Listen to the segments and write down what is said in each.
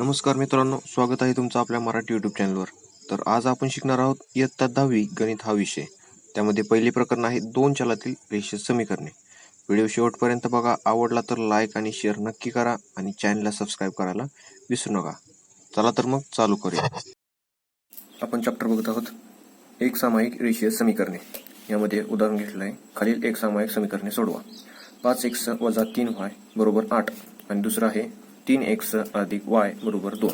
नमस्कार मित्रांनो स्वागत आहे तुमचं आपल्या मराठी यूट्यूब चॅनलवर तर आज आपण शिकणार आहोत इयत्ता दहावी गणित हा विषय. त्यामध्ये पहिले प्रकरण आहे दोन चलातील रेषीय समीकरणे. व्हिडिओ शेवटपर्यंत बघा आवडला तर लाईक आणि शेअर नक्की करा आणि चॅनलला सबस्क्राईब करायला विसरू नका. चला तर मग चालू करूया. आपण चॅप्टर बघत आहोत एक सामायिक रेषीय समीकरणे. यामध्ये उदाहरण घेतलं आहे खालील एक सामायिक समीकरणे सोडवा. पाच एक्स वजा तीन वाय बरोबर आठ आणि दुसरं आहे तीन एक्स अधिक वाय बरोबर दोन.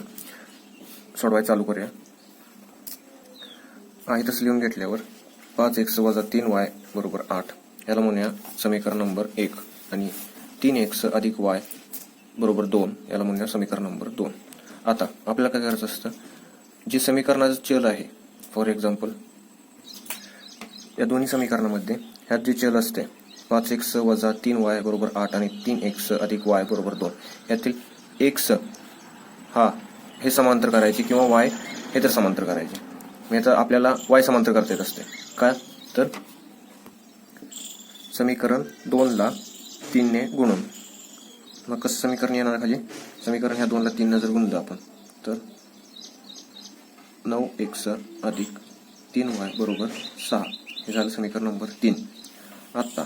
सोडवाय चालू करूया. आहे तसं लिहून घेतल्यावर पाच एक्स वजा तीन वाय बरोबर आठ. याला म्हणूया समीकरण नंबर एक. आणि तीन एक्स अधिक वाय बरोबर दोन. याला म्हणूया समीकरण नंबर दोन. आता आपल्याला काय करायचं असतं? जे समीकरणाचं चल आहे फॉर एक्झाम्पल या दोन्ही समीकरणामध्ये ह्यात जे चल असते पाच एक्स वजा तीन वाय बरोबर आठ आणि तीन एक्स अधिक वाय बरोबर दोन. यातील एक्स हा हे समांतर करायचे किंवा वाय हे तर समांतर करायचे. म्हणजे तर आपल्याला वाय समांतर करता येत असते. काय तर समीकरण दोनला तीनने गुणून. मग कसं समीकरण येणार खाली? समीकरण ह्या दोनला तीननं जर गुणलं आपण तर नऊ एक्स अधिक तीन वाय बरोबर सहा. हे झालं समीकरण नंबर तीन. आत्ता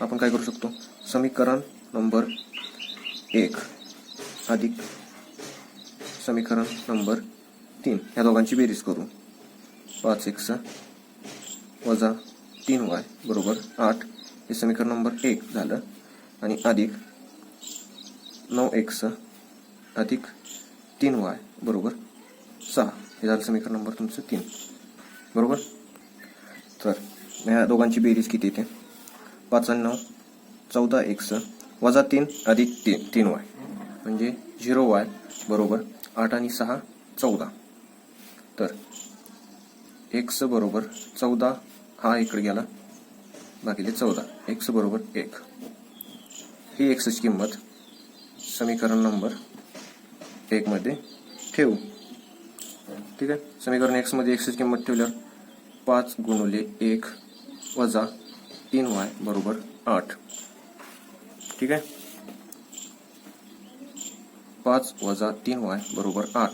आपण काय करू शकतो? समीकरण नंबर एक. अधिक. समीकरण नंबर तीन. ह्या दोघांची बेरीज करू. पाच एक एक्स वजा तीन वाय बरोबर आठ. हे समीकरण नंबर एक झालं. आणि अधिक नऊ एक स अधिक तीन वाय बरोबर सहा. हे झालं समीकरण नंबर तुमचं तीन. बरोबर? तर ह्या दोघांची बेरीज किती येते? पाच आणि नऊ. चौदा एक्स वजा तीन अधिक तीन तीन वाय. म्हणजे झिरो वाय बरोबर आठ आणि सहा चौदा. तर एक्स बरोबर चौदा हा इकडे गेला बाकीले चौदा. एक्स बरोबर एक. ही एक्सची किंमत समीकरण नंबर एकमध्ये ठेवू. ठीक आहे? समीकरण एक्समध्ये एक्सची किंमत ठेवल्यावर पाच गुणुले एक वजा तीन वाय बरोबर आठ. ठीक आहे? पाच वजा तीन वाय बरोबर आठ.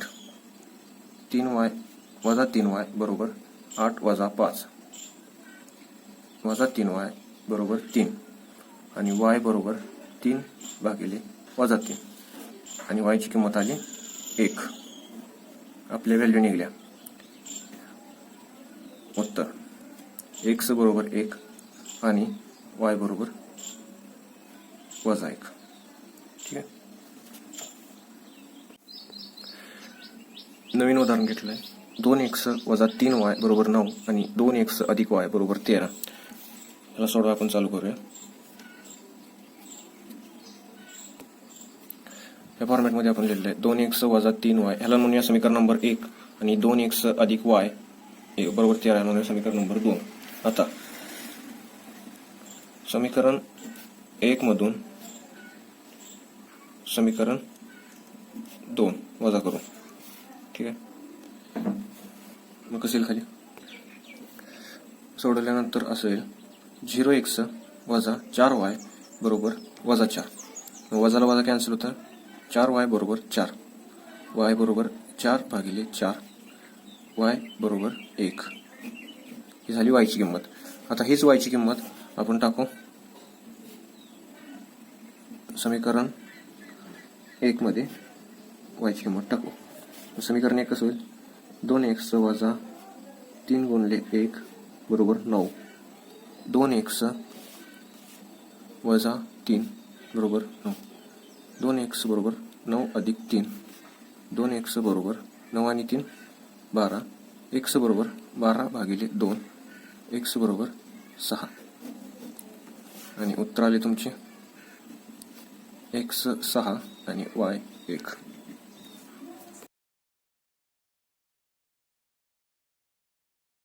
तीन वाय वजा तीन वाय बरोबर आठ वजा पाच. वजा तीन वाय बरोबर तीन. आणि वाय बरोबर तीन भागिले वजा तीन. आणि वायची किंमत आली एक. आपल्या व्हॅल्यू निघल्या. उत्तर. एक्स बरोबर एक आणि वाय बरोबर वजा एक ठीक आहे. नवीन उदाहरण घेतलंय. दोन एक्स वजा तीन वाय बरोबर नऊ आणि दोन एक्स अधिक वाय बरोबर तेरा. याला सोडवा आपण चालू करूया. या फॉर्मॅटमध्ये आपण लिहिलेलं आहे दोन एक्स वजा तीन वाय ह्याला म्हणूया समीकरण नंबर एक आणि दोन एक्स अधिक वाय बरोबर तेरा म्हणूया समीकरण नंबर दोन. आता समीकरण एक मधून समीकरण दोन. वजा करू. ठीक आहे? मग कसं येईल खाली? सोडवल्यानंतर असेल झिरो एक्स वजा चार वाय बरोबर वजा चार. वजाला वजा कॅन्सल होतं. चार वाय बरोबर चार. वाय बरोबर चार भागिले चार. वाय बरोबर एक. ही झाली वायची किंमत. आता हीच वायची किंमत आपण टाकू. समीकरण एकमध्ये वायची किंमत टाकू. समीकरण एक कसं होईल. दोन एक्स वजा तीन गुणले एक बरोबर नऊ. दोन एक्स वजा तीन बरोबर नऊ. दोन एक्स बरोबर नऊ अधिक तीन. दोन एक्स बरोबर नऊ आणि तीन बारा. एक्स बरोबर बारा भागिले दोन. एक्स बरोबर सहा. आणि उत्तर आले तुमचे. एक्स सहा आणि वाय एक